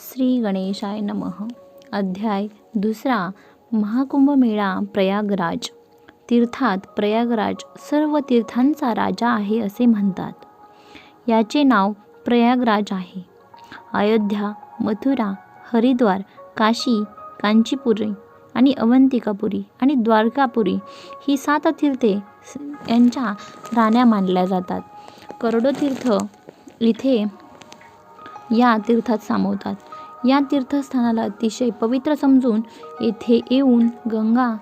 श्री गणेशाय नमः. अध्याय दुसरा महाकुंभमेळा प्रयागराज. तीर्थात प्रयागराज सर्व तीर्थांचा राजा आहे असे म्हणतात. याचे नाव प्रयागराज आहे. अयोध्या मथुरा हरिद्वार काशी कांचीपुरी आणि अवंतिकापुरी आणि द्वारकापुरी ही सात तीर्थे स- यांच्या राण्या मानल्या जातात. करोडो तीर्थ इथे या तीर्थात सामावतात. या तीर्थस्थानाला अतिशय पवित्र समजून येथे येऊन गंगा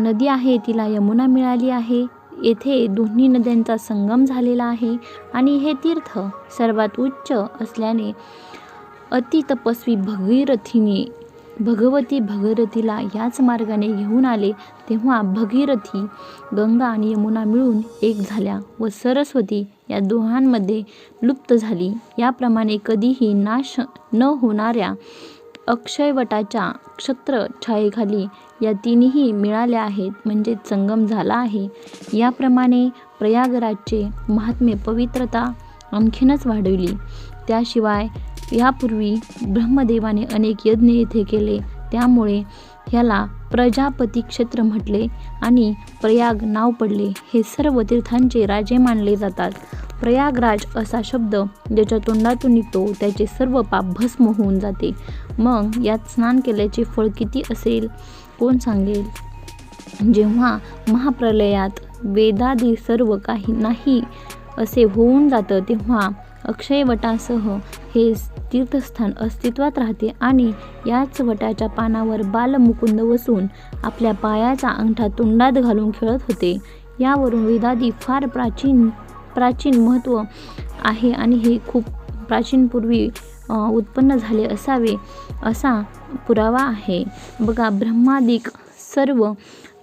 नदी आहे तिला यमुना मिळाली आहे. येथे दोन्ही नद्यांचा संगम झालेला आहे आणि हे तीर्थ सर्वात उच्च असल्याने अति तपस्वी भगीरथीने भगवती भगीरथीला याच मार्गाने घेऊन आले तेव्हा भगीरथी गंगा आणि यमुना मिळून एक झाल्या व सरस्वती या दोहांमध्ये लुप्त झाली. याप्रमाणे कधीही नाश न होणाऱ्या अक्षयवटाच्या क्षत्र छायेखाली या तिन्ही मिळाल्या आहेत म्हणजे संगम झाला आहे. याप्रमाणे प्रयागराजचे महात्म्य पवित्रता आणखीनच वाढवली. त्याशिवाय यापूर्वी ब्रह्मदेवाने अनेक यज्ञ येथे केले. त्यामुळे ह्याला प्रजापती क्षेत्र म्हटले आणि प्रयाग नाव पडले. हे सर्व तीर्थांचे राजे मानले जातात. प्रयागराज असा शब्द ज्याच्या तोंडातून निघतो त्याचे सर्व पाप भस्म होऊन जाते. मग यात स्नान केल्याचे फळ किती असेल? कोण सांगेल? जेव्हा महाप्रलयात वेदादी सर्व काही नाही असे होऊन जातं तेव्हा अक्षयवटासह हे तीर्थस्थान अस्तित्वात राहते आणि याच वटाच्या पानावर बालमुकुंद वसून आपल्या पायाचा अंगठा तोंडात घालून खेळत होते. यावरून वेदादी फार प्राचीन प्राचीन महत्त्व आहे आणि हे खूप प्राचीनपूर्वी उत्पन्न झाले असावे असा पुरावा आहे. बघा ब्रह्मादिक सर्व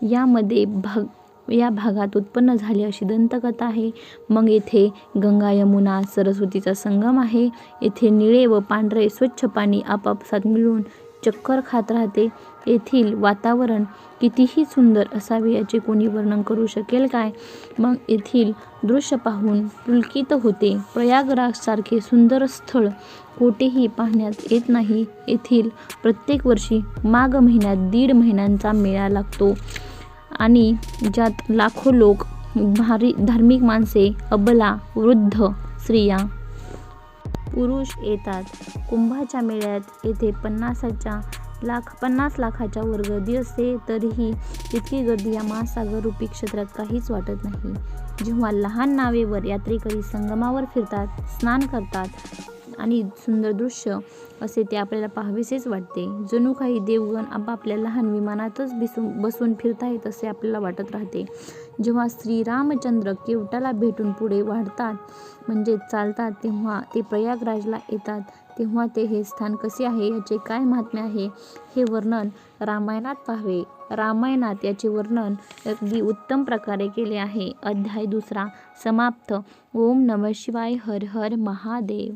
यामध्ये भाग या भागात उत्पन्न झाली अशी दंतकथा आहे. मग येथे गंगा यमुना सरस्वतीचा संगम आहे. येथे निळे व पांढरे स्वच्छ पाणी आपापसात मिळून चक्कर खात राहते. येथील वातावरण कितीही सुंदर असावे याचे कोणी वर्णन करू शकेल काय? मग येथील दृश्य पाहून पुलकित होते. प्रयागराजसारखे सुंदर स्थळ कोठेही पाहण्यात येत नाही. येथील प्रत्येक वर्षी माघ महिन्यात दीड महिन्यांचा मेळा लागतो. आणि ज्यात लाखो लोक भारी धार्मिक माणसे अबला वृद्ध स्त्रिया पुरुष येतात. कुंभाच्या मेळ्यात येथे पन्नासाच्या लाख पन्नास लाखाच्या वर गर्दी असते तरीही इतकी गर्दी या महासागर रूपी क्षेत्रात काहीच वाटत नाही. जेव्हा लहान नावेवर यात्रेकरी संगमावर फिरतात स्नान करतात आणि सुंदर दृश्य असे ते आपल्याला पाहावेसेच वाटते. जणू काही देवगण आपापल्या लहान विमानातच बिसून बसून फिरतायत असे आपल्याला वाटत राहते. जेव्हा श्रीरामचंद्र केवटाला भेटून पुढे वाढतात म्हणजे चालतात तेव्हा ते प्रयागराजला येतात. तेव्हा ते हे स्थान कसे आहे याचे काय महात्म्य आहे हे वर्णन रामायणात पाहावे. रामायणात याचे वर्णन अगदी उत्तम प्रकारे केले आहे. अध्याय दुसरा समाप्त. ओम नम शिवाय हर हर महादेव.